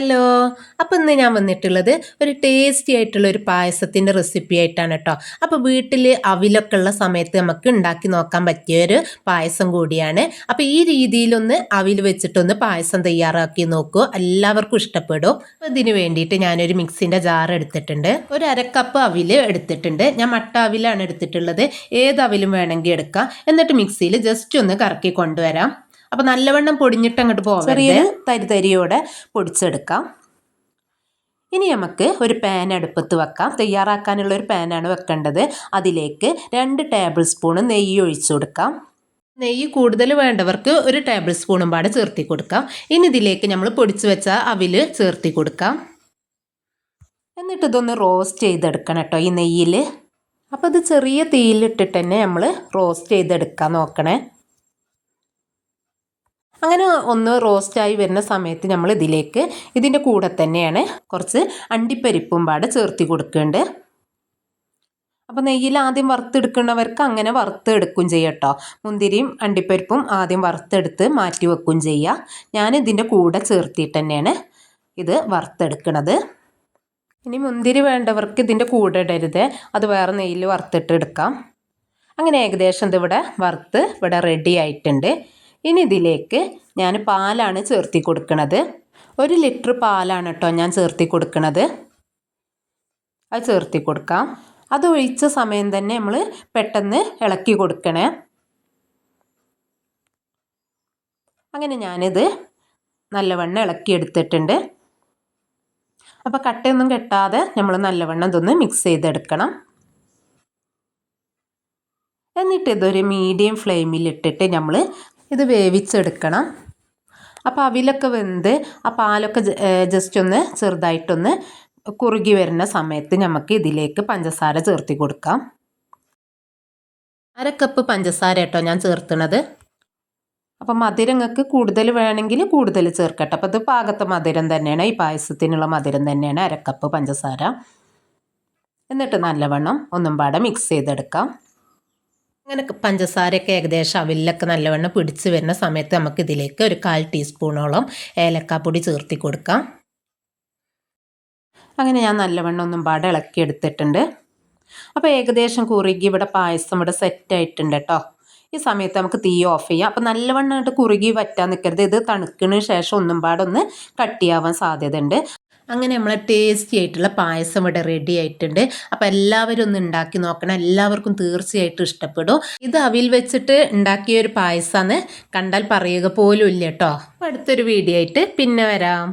Hello. അപ്പോൾ ഇന്ന് ഞാൻ വന്നിട്ടുള്ളത് ഒരു ടേസ്റ്റി ആയിട്ടുള്ള ഒരു പായസത്തിന്റെ റെസിപ്പി ആയിട്ടാണ് കേട്ടോ അപ്പോൾ വീട്ടിൽ അവിലൊക്കെ ഉള്ള സമയത്ത് നമുക്ക് ഉണ്ടാക്കി നോക്കാൻ പറ്റിയ ഒരു പായസം കൂടിയാണ്. അപ്പോൾ ഈ രീതിയിലൊന്ന് അവിൽ വെച്ചിട്ടൊന്ന് പായസം തയ്യാറാക്കി നോക്കൂ. എല്ലാവർക്കും ഇഷ്ടപ്പെടും. ഇതിന് വേണ്ടിയിട്ട് ഞാനൊരു മിക്സിന്റെ ജാർ എടുത്തിട്ടുണ്ട്. ഒരു അരക്കപ്പ് അവിൽ എടുത്തിട്ടുണ്ട്. ഞാൻ മട്ട അവിലാണ് എടുത്തിട്ടുള്ളത്. ഏത് അവിലും വേണമെങ്കിൽ എടുക്കാം. എന്നിട്ട് മിക്സിയിൽ ജസ്റ്റ് ഒന്ന് കറക്കി കൊണ്ടുവരാം. അപ്പോൾ നല്ലവണ്ണം പൊടിഞ്ഞിട്ട് അങ്ങോട്ട് പോകാം ചെറിയൊരു തരി തരിയോടെ പൊടിച്ചെടുക്കാം. ഇനി നമുക്ക് ഒരു പാൻ അടുപ്പത്ത് വെക്കാം. തയ്യാറാക്കാനുള്ള ഒരു പാനാണ് വെക്കേണ്ടത്. അതിലേക്ക് രണ്ട് ടേബിൾ സ്പൂൺ നെയ്യ് ഒഴിച്ചു കൊടുക്കാം. നെയ്യ് കൂടുതൽ വേണ്ടവർക്ക് ഒരു ടേബിൾ സ്പൂണും പാടെ ചേർത്തി കൊടുക്കാം. ഇനി ഇതിലേക്ക് നമ്മൾ പൊടിച്ചു വെച്ച അവിൽ ചേർത്തി കൊടുക്കാം. എന്നിട്ട് ഇതൊന്ന് റോസ്റ്റ് ചെയ്തെടുക്കണം കേട്ടോ ഈ നെയ്യിൽ അപ്പോൾ ഇത് ചെറിയ തീയിലിട്ടിട്ട് തന്നെ നമ്മൾ റോസ്റ്റ് ചെയ്തെടുക്കാൻ നോക്കണേ. അങ്ങനെ ഒന്ന് റോസ്റ്റായി വരുന്ന സമയത്ത് നമ്മൾ ഇതിലേക്ക് ഇതിന്റെ കൂടെ തന്നെയാണ് കുറച്ച് അണ്ടിപ്പരിപ്പും പാടെ ചേർത്തി കൊടുക്കുന്നുണ്ട്. അപ്പോൾ നെയ്യിൽ ആദ്യം വറുത്തെടുക്കുന്നവർക്ക് അങ്ങനെ വറുത്തെടുക്കും ചെയ്യാം കേട്ടോ മുന്തിരിയും അണ്ടിപ്പരിപ്പും ആദ്യം വറുത്തെടുത്ത് മാറ്റി വെക്കും ചെയ്യുക. ഞാൻ ഇതിന്റെ കൂടെ ചേർത്തിട്ട് തന്നെയാണ് ഇത് വറുത്തെടുക്കുന്നത്. ഇനി മുന്തിരി വേണ്ടവർക്ക് ഇതിന്റെ കൂടെ ഇടരുത്. അത് വേറെ നെയ്യിൽ വറുത്തിട്ട് എടുക്കാം. അങ്ങനെ ഏകദേശം ഇതിവിടെ വറുത്ത് ഇവിടെ റെഡി ആയിട്ടുണ്ട്. ഇനി ഇതിലേക്ക് ഞാൻ പാലാണ് ചേർത്തി കൊടുക്കുന്നത് ഒരു ലിറ്റർ പാലാണ് കേട്ടോ ഞാൻ ചേർത്തി കൊടുക്കുന്നത് അത് ചേർത്തി കൊടുക്കാം. അത് ഒഴിച്ച സമയം തന്നെ നമ്മൾ പെട്ടെന്ന് ഇളക്കി കൊടുക്കണേ. അങ്ങനെ ഞാനിത് നല്ലവണ്ണം ഇളക്കി എടുത്തിട്ടുണ്ട്. അപ്പോൾ കട്ടയൊന്നും കെട്ടാതെ നമ്മൾ നല്ലവണ്ണം ഇതൊന്ന് മിക്സ് ചെയ്തെടുക്കണം. എന്നിട്ട് ഇതൊരു മീഡിയം ഫ്ലെയിമിലിട്ടിട്ട് നമ്മൾ ഇത് വേവിച്ചെടുക്കണം. അപ്പോൾ അവിലൊക്കെ വെന്ത് ആ പാലൊക്കെ ജസ്റ്റ് ഒന്ന് ചെറുതായിട്ടൊന്ന് കുറുകി വരുന്ന സമയത്ത് നമുക്ക് ഇതിലേക്ക് പഞ്ചസാര ചേർത്തി കൊടുക്കാം. അര കപ്പ് പഞ്ചസാര കേട്ടോ ഞാൻ ചേർത്തണത്. അപ്പം മധുരങ്ങൾക്ക് കൂടുതൽ വേണമെങ്കിൽ കൂടുതൽ ചേർക്കട്ടെ. അപ്പോൾ ഇത് പാകത്തെ മധുരം തന്നെയാണ്. ഈ പായസത്തിനുള്ള മധുരം തന്നെയാണ് അര കപ്പ് പഞ്ചസാര. എന്നിട്ട് നല്ലവണ്ണം ഒന്നും പാടെ മിക്സ് ചെയ്തെടുക്കാം. അങ്ങനെ പഞ്ചസാരയൊക്കെ ഏകദേശം അവിലൊക്കെ നല്ലവണ്ണം പിടിച്ച് വരുന്ന സമയത്ത് നമുക്ക് ഇതിലേക്ക് ഒരു കാൽ ടീസ്പൂണോളം ഏലക്കാപ്പൊടി ചേർത്തി കൊടുക്കാം. അങ്ങനെ ഞാൻ നല്ലവണ്ണം ഒന്നും പാടെ ഇളക്കി എടുത്തിട്ടുണ്ട്. അപ്പോൾ ഏകദേശം കുറുകി ഇവിടെ പായസം ഇവിടെ സെറ്റ് ആയിട്ടുണ്ട് കേട്ടോ ഈ സമയത്ത് നമുക്ക് തീ ഓഫ് ചെയ്യാം. അപ്പോൾ നല്ലവണ്ണമായിട്ട് കുറുകി വറ്റാൻ നിൽക്കരുത് ഇത് തണുക്കണ ശേഷം ഒന്നും പാടൊന്ന് കട്ടിയാവാൻ സാധ്യതയുണ്ട്. അങ്ങനെ നമ്മളെ ടേസ്റ്റി ആയിട്ടുള്ള പായസം ഇവിടെ റെഡി ആയിട്ടുണ്ട്. അപ്പം എല്ലാവരും ഒന്ന് ഉണ്ടാക്കി നോക്കണം. എല്ലാവർക്കും തീർച്ചയായിട്ടും ഇഷ്ടപ്പെടും. ഇത് അവിൽ വെച്ചിട്ട് ഉണ്ടാക്കിയ ഒരു പായസമാണ് കണ്ടാൽ പറയുക പോലും ഇല്ല കേട്ടോ. അടുത്തൊരു വീഡിയോ ആയിട്ട് പിന്നെ വരാം.